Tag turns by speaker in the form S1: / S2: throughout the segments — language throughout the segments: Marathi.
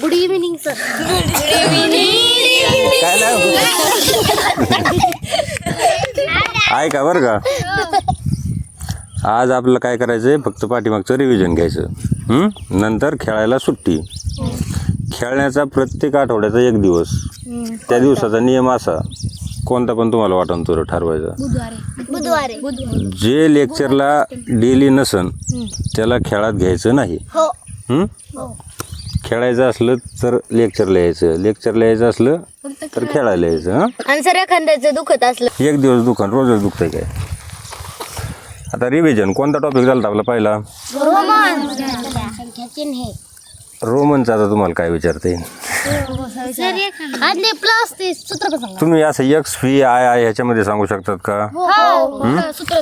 S1: Good evening sir.
S2: काय नाही ऐका बरं का? आज आपलं काय करायचं आहे फक्त पाठीमागचं रिव्हिजन घ्यायचं. नंतर खेळायला सुट्टी. खेळण्याचा प्रत्येक आठवड्याचा एक दिवस. त्या दिवसाचा नियम असा. कोणता पण तुम्हाला वाटून तो ठरवायचा.
S1: बुधवारी.
S2: जे लेक्चरला डेली नसन त्याला खेळात घ्यायचं नाही.
S1: हो.
S2: हं? खेळायचं असलं तर लेक्चरला यायचं. लेक्चरला यायचं असलं तर खेळायला यायचं हां?
S1: आणि सर एखाद्याचं दुखत असलं.
S2: एक दिवस दुकान रोजच दुखतंय काय? आता रिव्हिजन कोणता टॉपिक झाला आपला पहिला? रोमनचा आता तुम्हाला काय विचारता येईल?
S1: आणि प्लस ते सूत्र पण सांगा
S2: तुम्ही असं एक्स व्ही आय आय ह्याच्यामध्ये सांगू शकतात का
S1: हो सूत्र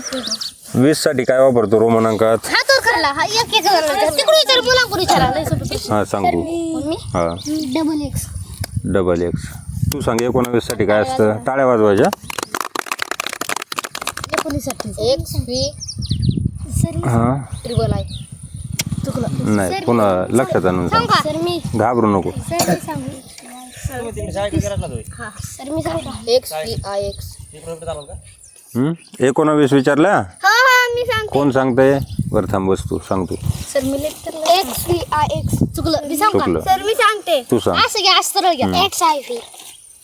S2: वीससाठी काय वापरतो रोमन अंकात
S1: हा तो करला हा एक एक तिकडे विचार मुलांकडून विचारा लय सोपं.
S2: हा सांगू हा
S1: डबल एक्स
S2: डबल एक्स तू सांग एकोणावीससाठी काय असतं टाळ्या वाजवायच्या
S1: एकोणीस एक्स बी
S2: हा
S1: ट्रिबल आय चुकलं
S2: नाही पुन्हा लक्षात आणून सांग.
S1: सर मी
S2: घाबरू नको.
S1: सर मी सांगू. हा सर मी सांगू एक्स बी आय एक्स
S2: हं? एकोणावीस
S1: हा हा सांगते.
S2: कोण सांगतंय? बरं थांब बस तू सांग तू.
S1: Sir me lecture X B I X चुकलं. मी सांगू
S2: चुकलं.
S1: का सर मी सांगते.
S2: तू सांग.
S1: असं घ्या असं सरळ घ्या. एक्स आय व्ही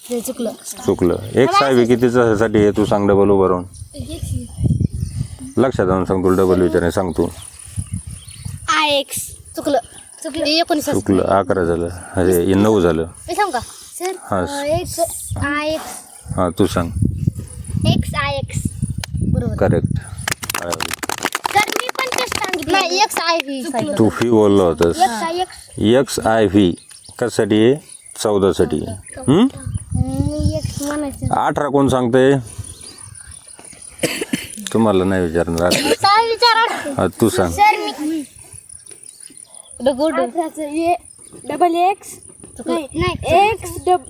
S1: हे चुकलं.
S2: चुकलं. एक साहेब कितीचं आहे? तू सांग डबल उभं राहून लक्षात आणून सांग तुला डबल विचार सांग तू.
S1: आय एक्स चुकलं. चुकलं एकोणीस
S2: चुकलं. अकरा झालं. अरे हे नऊ झालं.
S1: मी सांगू का? सर
S2: हा.
S1: एक्स आय एक्स
S2: हां तू सांग.
S1: एक्स आय एक्स बरोबर.
S2: करेक्ट
S1: सर मी पण तेच सांगितलं. नाही एक्स आय व्ही
S2: तू फी बोललो होतस.
S1: X I X.
S2: X I V कशासाठी? आहे चौदासाठी. आहे. हं?
S1: मी एक्स म्हणायचं.
S2: अठरा कोण सांगतंय? तुम्हाला नाही विचारणार.
S1: विचारा
S2: हा, तू सांग.
S1: सर मी गुड डबल एक्स नाही X dub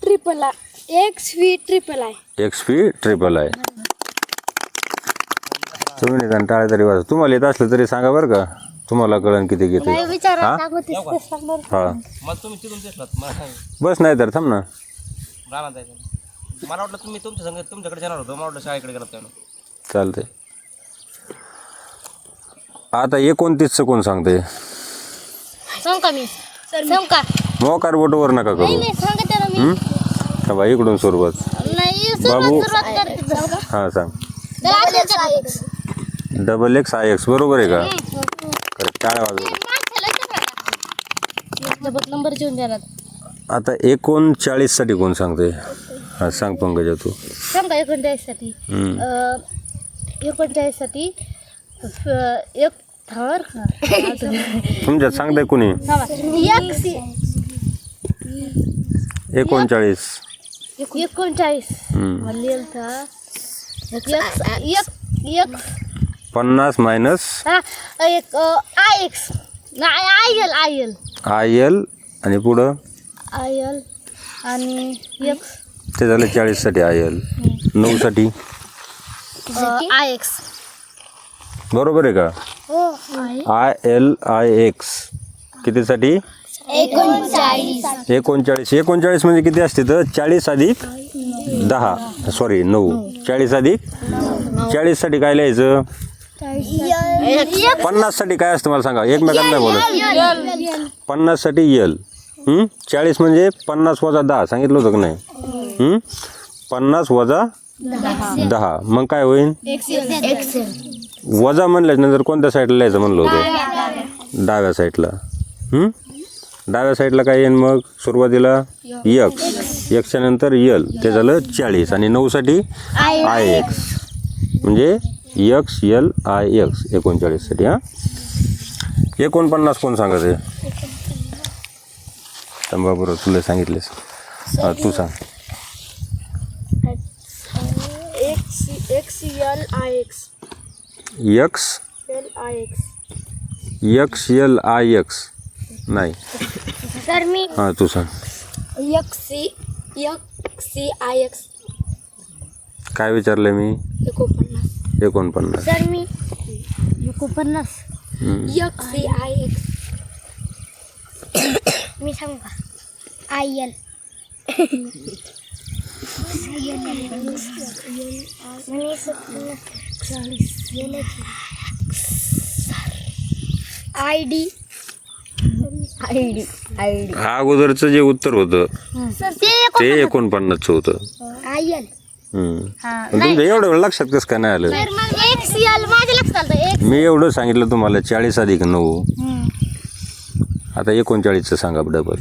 S1: triple I X V triple I
S2: X fee triple आहे तुम्ही निदान टाळे तरी वाचा तुम्हाला येत असलं तरी सांगा बरं का. तुम्हाला कळण किती घेते
S1: विचारा? सांगू सांग
S2: हा.
S3: मग तुम्ही तिथून तेच मला सांग.
S2: बस नाही तर थांब ना.
S3: राहणार जायचं मला वाटलं तुम्ही तुमच्या संग तुमच्याकडे जाणार होतो. मला वाटलं शाळेकडे गेला काय
S2: चालते आता एकोणतीसचं कोण सांगते
S1: सांग का मी? सांग का?
S2: मोकार बोटवर नका करू.
S1: नाही सांगते ना मी.
S2: हा? बा इकडून सुरुवात.
S1: नाही
S2: बाबू.
S1: सुरुवात करते सांग. का?
S2: हां सांग
S1: तर
S2: डबल एक्स आय एक्स बरोबर आहे का? करेक्ट टाळ्या वाजव
S1: नंबर घेऊन देणार
S2: आता एकोणचाळीससाठी कोण सांगते हां सांग पंकजा तू.
S1: सांग का एकोणचाळीससाठी.
S2: हम्म.
S1: अं, एकोणचाळीससाठी फ- एक
S2: तुमच्यात सांगताय कुणी?
S1: एक
S2: एकोणचाळीस.
S1: एकोणचाळीस.
S2: पन्नास मायनस
S1: एक I X I L I L
S2: I L आणि पुढं?
S1: आय एल आणि एक.
S2: ते झालं चाळीससाठी आय एल नऊसाठी?
S1: आय एक्स
S2: बरोबर आहे का? आय एल आय एक्स कितीसाठी?
S1: एकोणचाळीस.
S2: एकोणचाळीस. म्हणजे किती असते तर? चाळीस अधिक दहा. सॉरी नऊ. चाळीस अधिक चाळीससाठी काय लिहायचं? पन्नाससाठी काय असतं मला सांगा? एकमेकांना बोलत पन्नाससाठी यल? चाळीस म्हणजे पन्नास वजा दहा. सांगितलं होतं का नाही? पन्नास वजा दहा. मग काय होईल वजा म्हणल्यानंतर कोणत्या साईडला लिहायचं म्हणलं होतं? डाव्या साईडला हं? डाव्या साईडला काय येईल मग? सुरुवातीला यक्स यक्सच्या नंतर यल ते झालं चाळीस. आणि नऊसाठी आय एक्स म्हणजे यक्स यल आय एक्स एकोणचाळीससाठी हां? एकोणपन्नास कोण सांगत आहे? थांबा बरोबर तुला सांगितलेस. हां तू सांग.
S1: X X L I X
S2: X
S1: L I X
S2: X L I X नाही.
S1: सर मी
S2: हां तू सांग.
S1: X C X C I X
S2: काय विचारलं मी?
S1: एकोणपन्नास.
S2: एकोणपन्नास.
S1: सर मी एकोणपन्नास. यक्स आय एक्स मी सांगू का? I L I D I D I D
S2: हा अगोदरचं जे उत्तर होतं
S1: ते
S2: एकोणपन्नासचं होतं.
S1: आय एल
S2: तुमच्या एवढं वेळ लक्षात कसं काय नाही आलं? मी एवढं सांगितलं तुम्हाला चाळीस अधिक नऊ. आता एकोणचाळीसचं सांगा डबल.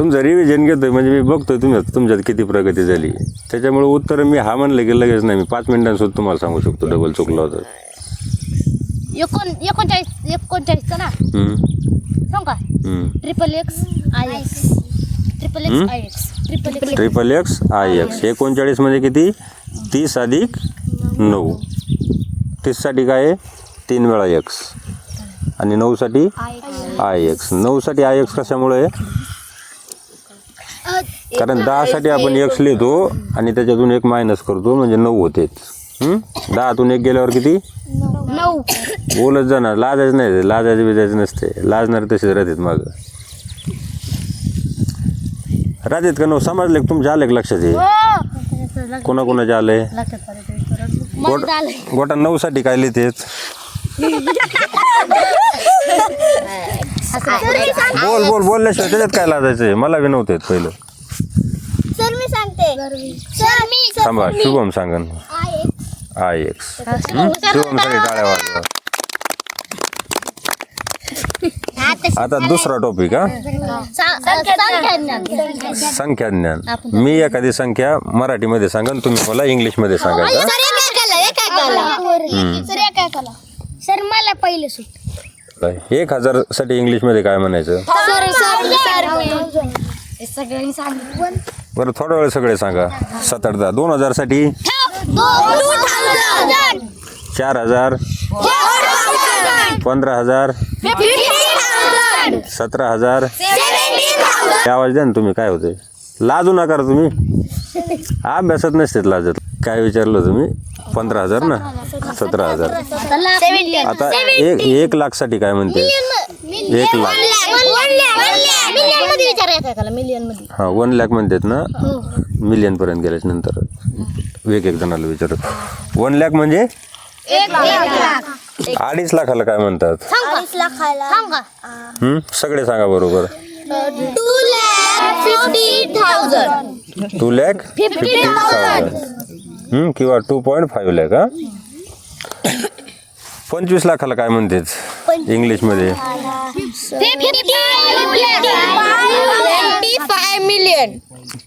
S2: तुमचं रिव्हिजन घेतोय म्हणजे मी बघतोय तुमच्या तुमच्यात किती प्रगती झाली. त्याच्यामुळे उत्तर मी हा म्हणलं की लगेच नाही मी पाच मिनिटांसुद्धा तुम्हाला सांगू शकतो डबल चुकलं होतं.
S1: एकोण एकोणचाळीस एकोणचाळीसचं ना?
S2: हम्म.
S1: सांग का?
S2: हम्म.
S1: Triple X I X triple X I X triple X
S2: triple X I X एकोणचाळीस म्हणजे किती? तीस अधिक नऊ. तीससाठी काय आहे? तीन वेळा एक्स आणि नऊसाठी आय एक्स नऊसाठी आय एक्स कशामुळे आहे? कारण दहासाठी आपण एक्स लिहितो आणि त्याच्यातून एक मायनस करतो म्हणजे नऊ हम्म? दहातून एक गेल्यावर किती?
S1: नऊ.
S2: बोलत जाणार लाजायचं नाही लाजायचं बिजायचं नसते. लाजणार तसेच राहतात माग. राहतात का नऊ? समजले तुमच्या आले लक्षात हे? कोणाकोणाचे आले? गोट गोटा नऊसाठी काय लिहितेत? बोल बोल बोलल्याशिवाय त्याच्यात काय लाजायचं आहे मला बी नव्हते पहिलं.
S1: सर मी
S2: थांबा शुभम सांगन.
S1: I X.
S2: I X. शुभमसाठी टाळ्या वाजवा. आता दुसरा टॉपिक हा? संख्या ज्ञान मी एखादी संख्या मराठीमध्ये सांगन तुम्ही मला इंग्लिशमध्ये सांगायचं
S1: सर मला पहिले सुट?
S2: एक हजारसाठी इंग्लिशमध्ये काय म्हणायचं?
S1: सर सर सगळ्यांनी सांगितलं.
S2: बरं थोडा वेळ सगळे सांगा. सात आठ दहा. दोन हजारसाठी? चार हजार. पंधरा हजार. सतरा हजार. आवाज द्या ना तुम्ही काय होते लाजू नका तुम्ही. अभ्यासात नसते लाजत. काय विचारलं तुम्ही पंधरा हजार ना? सतरा हजार. आता एक एक लाखसाठी काय म्हणते? एक लाख.
S1: मिलियनमध्ये विचारायचं मिलियनमध्ये
S2: हा वन लॅक म्हणतात ना? मिलियन पर्यंत गेल्याच्यानंतर. एक एक जणाला विचारत. वन लॅक म्हणजे? अडीच लाखाला काय म्हणतात? सगळे सांगा बरोबर.
S1: टू लॅक फिफ्टी थाउजंड
S2: हं, किंवा टू पॉईंट फाईव्ह लॅक हा पंचवीस लाखाला काय म्हणतात इंग्लिशमध्ये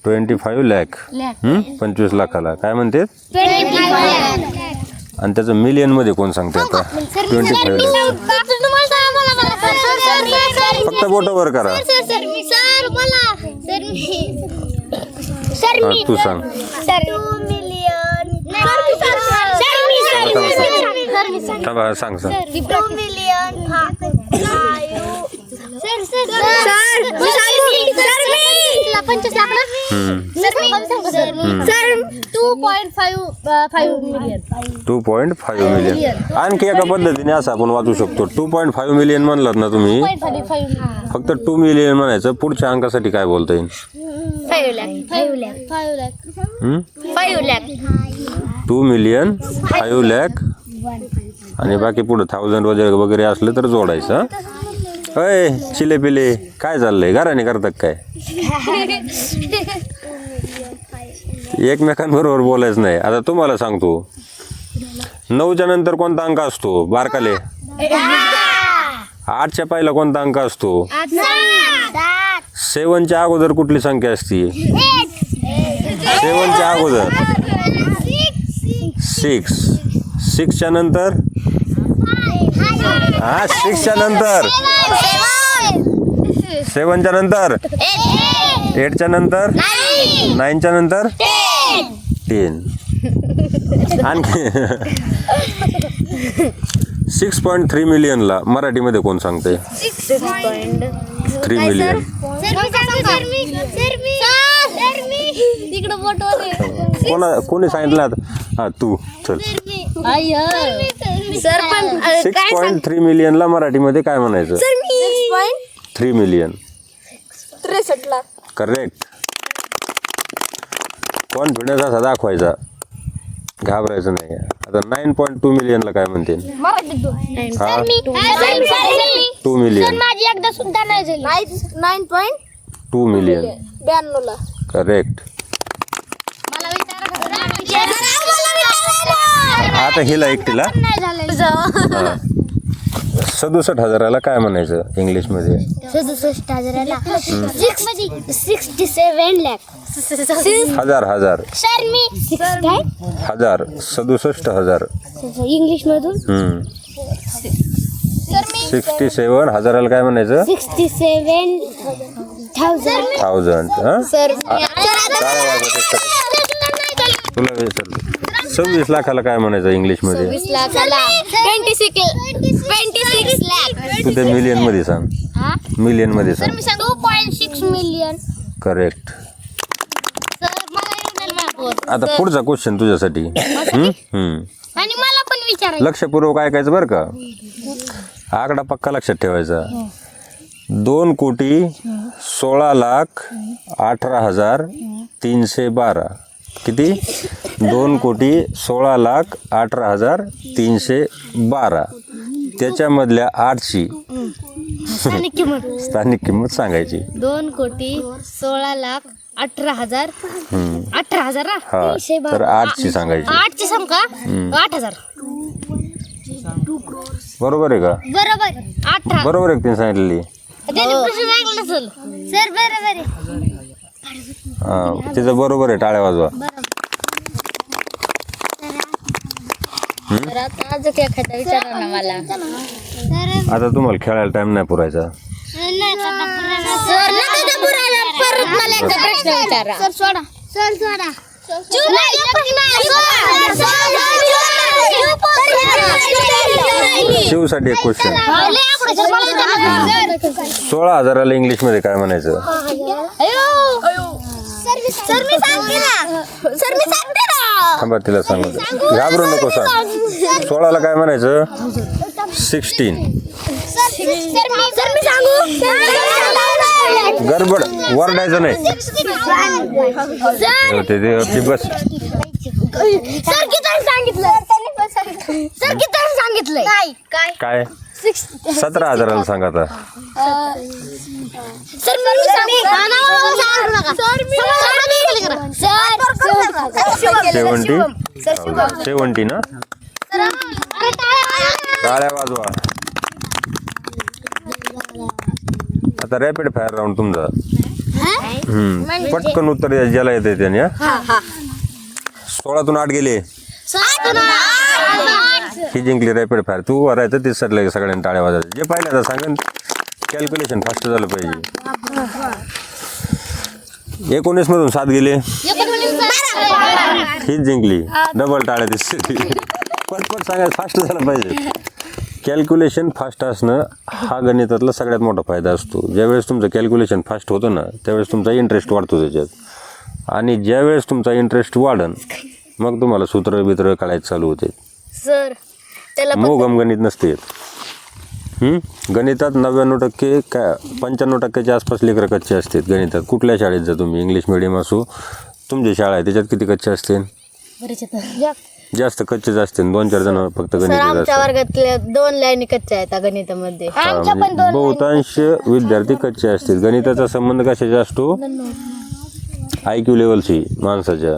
S1: ट्वेंटी मिलियन
S2: फाईव्ह लॅक हं? पंचवीस लाखाला काय म्हणतात
S1: ट्वेंटी
S2: आणि त्याचं मिलियनमध्ये कोण सांगते आता ट्वेंटी फाईव्ह लॅक फक्त बोटं वर करा
S1: सर मी सर मला सर मी सर
S2: हा,
S1: मी
S2: तू सांग थांबा सांग सांग
S1: two million sir sir sir sir मी पंचवीस लाख ना sir sir two point five five million
S2: two point five million आणखी एका पद्धतीने असं आपण वाचू शकतो टू पॉईंट फाईव्ह मिलियन म्हणलात ना तुम्ही फक्त टू मिलियन म्हणायचं पुढच्या अंकासाठी काय बोलता येईल
S1: five lakh five lakh five lakh five lakh
S2: two million five lakh आणि बाकी पुढं थाउजंड वगैरे वगैरे असलं तर जोडायचं हं? अय चिले पिले काय चाललंय? घराने करतात काय? एकमेकांबरोबर बोलायचं नाही. आता तुम्हाला सांगतो. नऊच्या नंतर कोणता अंक असतो? बारकाले. आठच्या पहिला कोणता अंक असतो? सेवनच्या अगोदर कुठली संख्या असती? सेवनच्या अगोदर. सिक्स सिक्सच्या नंतर? हा सिक्सच्या नंतर सेवनच्या नंतर एटच्या नंतर नाईनच्या नंतर टेन आणखी सिक्स पॉईंट थ्री मिलियनला मराठीमध्ये कोण सांगते थ्री मिलियन कोणा कोणी सांगितलं आता? हा तू चल.
S1: सर पण अ,
S2: सिक्स
S1: काय
S2: पॉईंट थ्री मिलियनला मराठीमध्ये काय म्हणायचं? थ्री मिलियन
S1: त्रेसष्ट लाख
S2: करेक्ट कॉन्फिडन्स असा दाखवायचा. घाबरायचं नाही. आता नाईन पॉईंट टू मिलियनला काय म्हणते हा. टू मिलियन
S1: माझी एकदा सुद्धा नाही झाली. नाईन पॉईंट
S2: टू मिलियन
S1: ब्याण्णव ला.
S2: करेक्ट आता हिला एकटीला? हा. सदुसष्ट हजाराला काय म्हणायचं इंग्लिशमध्ये?
S1: सदुसष्ट हजाराला. सिक्स्टी सेवन लॅक
S2: हजार हजार.
S1: सर मी काय?
S2: हजार सदुसष्ट हजार.
S1: इंग्लिश मधून
S2: सिक्स्टी सेवन हजाराला काय म्हणायचं?
S1: सिक्स्टी सेवन थाउजंड.
S2: थाउजंड हा? वाजवते तुला विसरलो सव्वीस लाखाला काय म्हणायचं इंग्लिशमध्ये?
S1: Twenty six twenty six lakh
S2: तू ते मिलियनमध्ये सांग. मिलियनमध्ये
S1: सर
S2: सांग.
S1: मी सांगू? Point six million
S2: correct
S1: sir मला
S2: आता पुढचा क्वेश्चन तुझ्यासाठी. हम्म? हम्म.
S1: आणि मला पण विचारायचं.
S2: लक्षपूर्वक ऐकायचं बरं का? आकडा पक्का लक्षात ठेवायचा. दोन कोटी सोळा लाख अठरा हजार तीनशे बारा. किती? दोन कोटी सोळा लाख अठरा हजार तीनशे बारा. त्याच्यामधल्या आठची
S1: स्थानिक किंमत.
S2: स्थानिक किंमत सांगायची.
S1: दोन कोटी सोळा लाख अठरा हजार. अठरा हजार ना?
S2: हा
S1: तीनशे
S2: तर. आठची सांगायची.
S1: आठचे सांग का? आठ हजार.
S2: बरोबर आहे का?
S1: बरोबर. अठरा.
S2: बरोबर आहे का तिने सांगितलेली?
S1: त्याने प्रश्न ऐकला नसेल सर बरोबर आहे.
S2: हा तिचं बरोबर आहे टाळ्या वाजवा.
S1: तर आता आज एखादा विचारा ना मला.
S2: आता तुम्हाला खेळायला टाइम नाही पुरायचा.
S1: सर परत मला एकदा प्रश्न विचारा. सर सोडा. सर सोडा.
S2: शिवसाठी एक क्वेश्चन सोळा हजाराला इंग्लिशमध्ये काय म्हणायचं?
S1: सर मी सांगते ना. सर मी सांगते ना.
S2: थांबा तिला सांगू घाबरू नको सांग सोळाला काय म्हणायचं? सिक्स्टीन.
S1: सर मी सर मी सांगू.
S2: गडबड. वरडायचं नाही.
S1: सर.
S2: ते- ते- ते बस.
S1: सर किती सांगितलं? सर किती सांगितलंय? काय? काय?
S2: सतरा हजाराला सांगा आता.
S1: सर मी सांगू सर मी सर
S2: सेवन्टी सेवन्टी ना? टाळ्या वाजवा. आता रॅपिड फायर राऊंड तुमचा. हम्म. पटकन उत्तर द्या ज्याला येते त्याने हा? सोळातून आठ गेले. ही जिंकली रॅपिड फायर तू वरायचं ते सरलं सगळ्यांनी टाळ्या वाजायचं जे पाहिलं आता सांगेन कॅल्क्युलेशन फास्ट झालं पाहिजे. एकोणीस मधून सात गेले. हीच जिंकली. डबल टाळ्या दिसली. पटपट सांगायचं फास्ट झालं पाहिजे. कॅल्क्युलेशन फास्ट असणं हा गणितातला सगळ्यात मोठा फायदा असतो. ज्यावेळेस तुमचं कॅल्क्युलेशन फास्ट होतं ना त्यावेळेस तुमचा इंटरेस्ट वाढतो त्याच्यात. आणि ज्यावेळेस तुमचा इंटरेस्ट वाढन मग तुम्हाला सूत्र बित्र काढायचं चालू होते.
S1: सर त्याला
S2: मोगम गणित नसते येत. हं? गणितात नव्याण्णव टक्के काय पंच्याण्णव टक्क्याच्या आसपास लेकरं कच्चे असतात गणितात. कुठल्या शाळेत जा तुम्ही? इंग्लिश मिडियम असो. तुमची शाळा आहे त्याच्यात किती कच्चे असते? जास्त. कच्चेच असते दोन चार जण फक्त गणित
S4: वर्गातल्या दोन लाईनी कच्च्या आहेत गणितामध्ये.
S2: म्हणजे बहुतांश विद्यार्थी कच्चे असतील गणिताचा संबंध कशाचा असतो? आय क्यू लेवलशी माणसाच्या.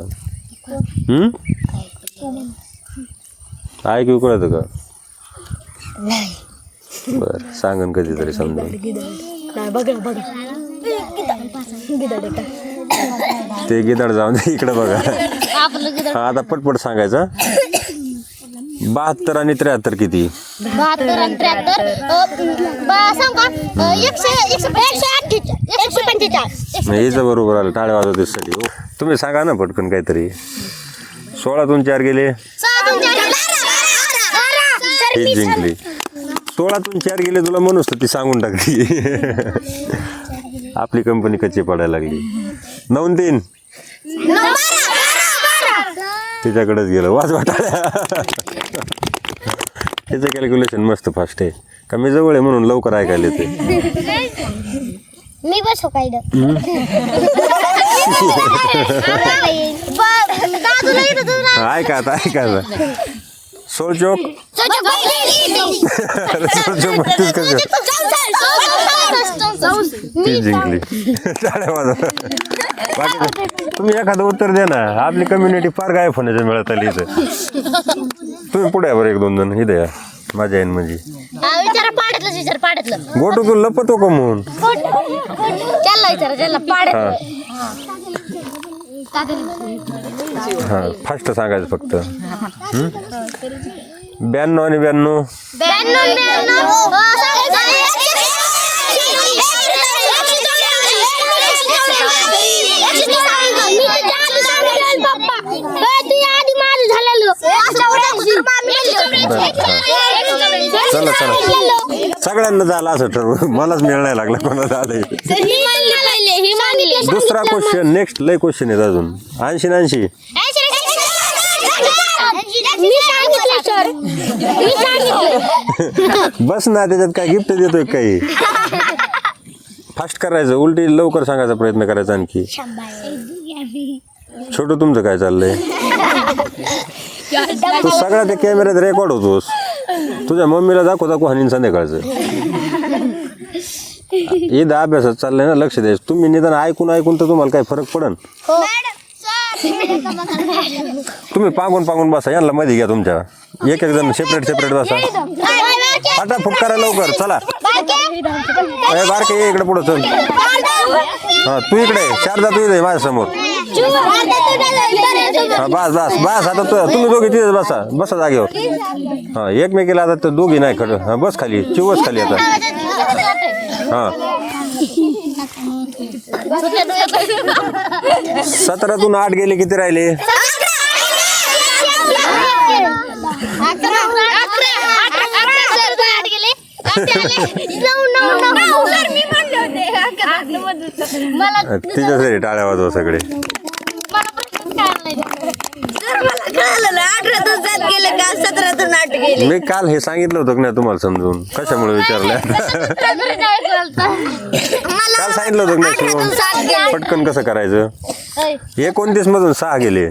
S2: क्यू कळतं का? बर सांगन कधीतरी समजून. ते गिदाड जाऊन दे इकडे बघा. हा, आता पटपट सांगायचा बहात्तर आणि त्र्याहत्तर किती?
S1: बहात्तर आणि त्र्याहत्तर सांग का? अ, एकशे एकशे एकशे अठ्ठेचाळीस एकशे पंचेचाळीस.
S2: याचं बरोबर आलं टाळ्या वाजवते साठी हो तुम्ही सांगा ना पटकन काहीतरी. सोळातून चार गेले.
S1: सहा दोन चार
S2: हीच जिंकली. सोळातून चार गेले तुला म्हणूच तर ती सांगून टाकली. आपली कंपनी कच्ची पडायला लागली. नऊ तीन तिच्याकडेच गेलं. वाजवा टाळ्या त्याचं कॅल्क्युलेशन मस्त फास्ट आहे. का मी जवळ आहे म्हणून लवकर ऐकायला येते.
S1: मी बसू काय
S2: ऐका आता ऐका सोळ चौक. कसं ती जिंकली. बाकी तुम्ही एखादं उत्तर द्या ना. आपली कम्युनिटी फार गायब होण्याचं मिळत आली इथं. तुम्ही पुढे या बरं एक दोन जण. इथं या. माझ्या आईन म्हणजे.
S1: विचारा पाड्यातलं विचार पाड्यातलं.
S2: गोटू तू लपतो का म्हणून?
S1: त्याला विचारा त्याला पाड्यात
S2: हा. हा फास्ट सांगायचं फक्त? ब्याण्णव आणि ब्याण्णव. चला चला सगळ्यांना झालं असं ठरवून मलाच मिळ नाही लागला कोणाला आलंय. दुसरा क्वेश्चन नेक्स्ट लय क्वेश्चन आहेत अजून. ऐंशी ऐंशी.
S1: मी सांगितलं सर. मी सांगितलं.
S2: बस ना त्याच्यात काय गिफ्ट देतोय काही? फास्ट करायचं उलटी लवकर सांगायचा प्रयत्न करायचा आणखी. छोटं तुमचं काय चाललंय? तू सगळ्या त्या कॅमेऱ्यात रेकॉर्ड होतोस. तुझ्या मम्मीला दाखव दाखव हानीन संध्याकाळचं. ईद अभ्यासात चाललंय ना लक्ष द्यायचं. तुम्ही निदान ऐकून ऐकून तर तुम्हाला काय फरक पडन. तुम्ही पांगून पांगून बसा यांना मध्ये घ्या तुमच्या. एक एक जण सेपरेट सेपरेट बसा आता फुटकारा लवकर चला. अरे बारके ये इकडे पुढं चल. हा तू इकडे शारदा तू इथे माझ्यासमोर हा बस बस बस आता तू तुम्ही दोघी तिथे बसा. बसा जागेवर. हा एकमेकीला आता तर दोघी नाही खरं हा बस खाली. चिवस खाली आता. हा. सतरातून आठ गेले किती राहिले तिच्यासाठी टाळ्या वाजवा सगळे
S4: अठरा दिवसात गेले का? सतरातून आठ गेले.
S2: मी काल हे सांगितलं होतं का नाही तुम्हाला समजून? कशामुळे विचारलं? काल सांगितलं होतं का नाही शिवम? पटकन कसं करायचं? एकोणतीस मधून सहा गेले.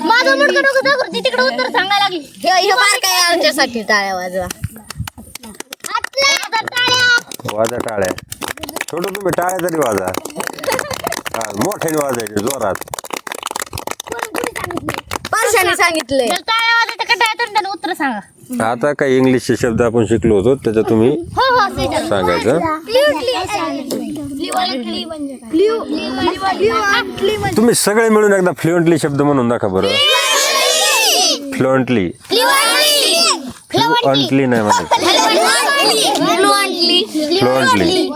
S1: माझं मुडकं डोकं दाखवते तिकडे उत्तर सांगायला लागली.
S4: हे बार काय आमच्यासाठी टाळ्या वाजवा.
S1: आतल्या हातात टाळ्या.
S2: वाजा टाळ्या. छोटं तुम्ही टाळ्या तरी वाजा. मोठ्याने वाजायचे जोरात.
S4: परशाने सांगितलंय
S1: जर टाळ्या वाजायच्या कंटाळा तोंडाने? उत्तर सांगा.
S2: आता काही इंग्लिशचे शब्द आपण शिकलो होतो त्याचं तुम्ही
S1: हो हो
S2: सांगायचं. तुम्ही सगळे मिळून एकदा फ्लुएंटली शब्द म्हणून दाखवा बरं. फ्लुएंटली फ्लुएंटली नाही म्हणत फ्लुएंटली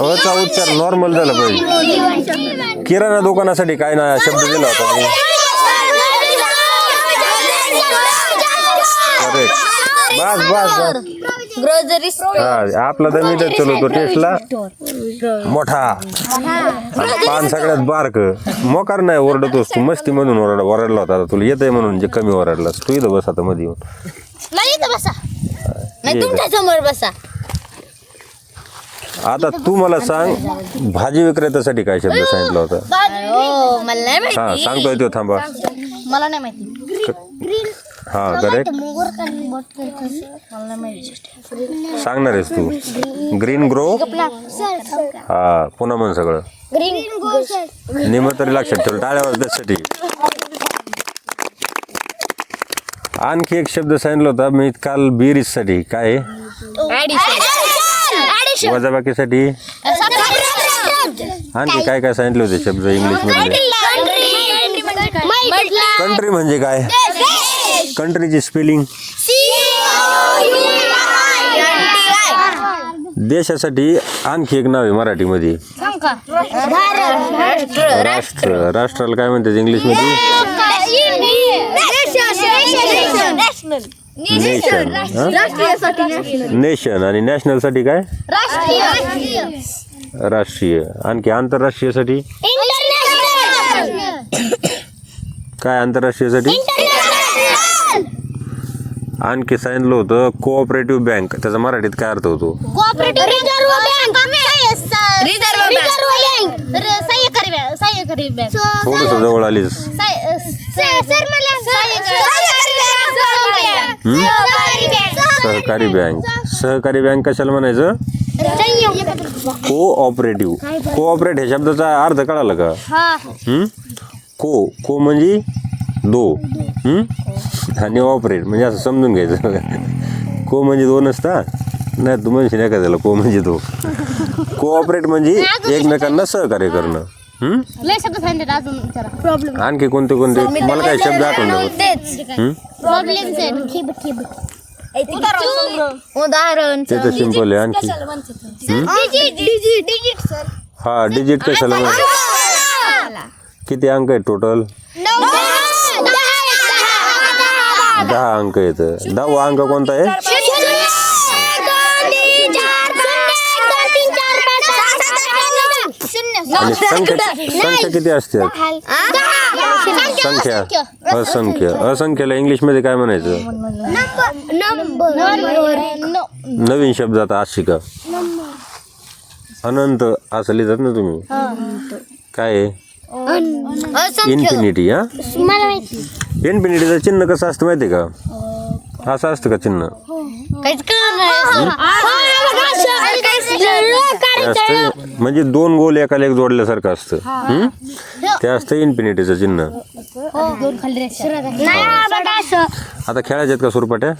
S2: अचा उच्चार नॉर्मल झाला पाहिजे किराणा दुकानासाठी काय ना शब्द दिला होता मी करेक्ट बस बस बस.
S4: ग्रोजरी
S2: हा आपला तर मीटर चलवतो टेस्टला. मोठा. आणि पान सगळ्यात बारक. मोकार नाही ओरडतोस तू. मस्ती म्हणून ओरड ओरडला होता. तुला येतंय म्हणून जे कमी ओरडलास. तू इथं बस आता मध्ये येऊन.
S1: इथं बसा.
S4: नाही तुमच्यासमोर बसा.
S2: आता तू मला सांग भाजी विक्रेत्यासाठी काय शब्द सांगितला होता?
S4: हो मला नाही माहिती.
S2: सांगतोय तो थांबा.
S1: मला नाही माहिती.
S2: हा करेक्ट सांगणार आहेस तू. ग्रीन ग्रो हा पुन्हा म्हण सगळं.
S1: ग्रीन
S2: निम तरी लक्षात ठेव टाळ्या वाजण्यासाठी. आणखी एक शब्द सांगितला होता मी काल बेरीजसाठी. काय? वजाबाकीसाठी. आणखी काय काय सांगितले होते शब्द इंग्लिशमध्ये कंट्री म्हणजे काय? कंट्रीची स्पेलिंग देशासाठी आणखी एक नाव आहे मराठीमध्ये. राष्ट्र राष्ट्राला काय म्हणतात इंग्लिशमध्ये? Nation nation. आणि नॅशनलसाठी काय? राष्ट्रीय. आणखी आंतरराष्ट्रीयसाठी? काय आंतरराष्ट्रीयसाठी? आणखी सांगितलं होतं कोऑपरेटिव्ह बँक त्याचा मराठीत काय अर्थ होतो
S1: cooperative reserve bank
S4: Reserve Bank.
S2: थोडस जवळ आलीस.
S1: सर मला
S2: हं? सहकारी बँक. सहकारी बँक कशाला म्हणायचं? कोऑपरेटिव्ह. कोऑपरेट ह्या शब्दाचा अर्थ कळाला का? हं? को को म्हणजे दो. हं? आणि ऑपरेट म्हणजे असं समजून घ्यायचं. को म्हणजे दोन असतात नाही तू म्हणशील एखाद्याला को म्हणजे दो कोऑपरेट म्हणजे एकमेकांना सहकार्य करणं. हं?
S1: लय शब्द सांगितले अजून विचारा. प्रॉब्लेम
S2: आणखी कोणते कोणते? मला काही शब्द आठवण?
S1: प्रॉब्लेम
S4: उदाहरण
S2: ते तर सिंपल आहे आणखी.
S1: डिजिट डिजिट सर
S2: हा? डिजिट कशाला म्हणायचं किती अंक आहेत टोटल दहा अंक येतं दहावा अंक कोणता आहे? आणि संख्या संख्या किती असतात संख्या असंख्य असंख्याला इंग्लिशमध्ये काय म्हणायचं नवीन शब्द आता आज शिका अनंत असं लिहितात ना तुम्ही काय आहे
S4: असंख्य
S2: इन्फिनिटी हा इन्फिनिटीचं चिन्ह कसं असतं माहिती आहे का असं असतं का चिन्ह असतं म्हणजे दोन गोल एकाला एक जोडल्यासारखं असतं. हं? ते असतं इन्फिनिटीचं चिन्ह.
S1: दोन खाली नाही बघा असं.
S2: आता खेळायचे आहेत का सुरपाट्या?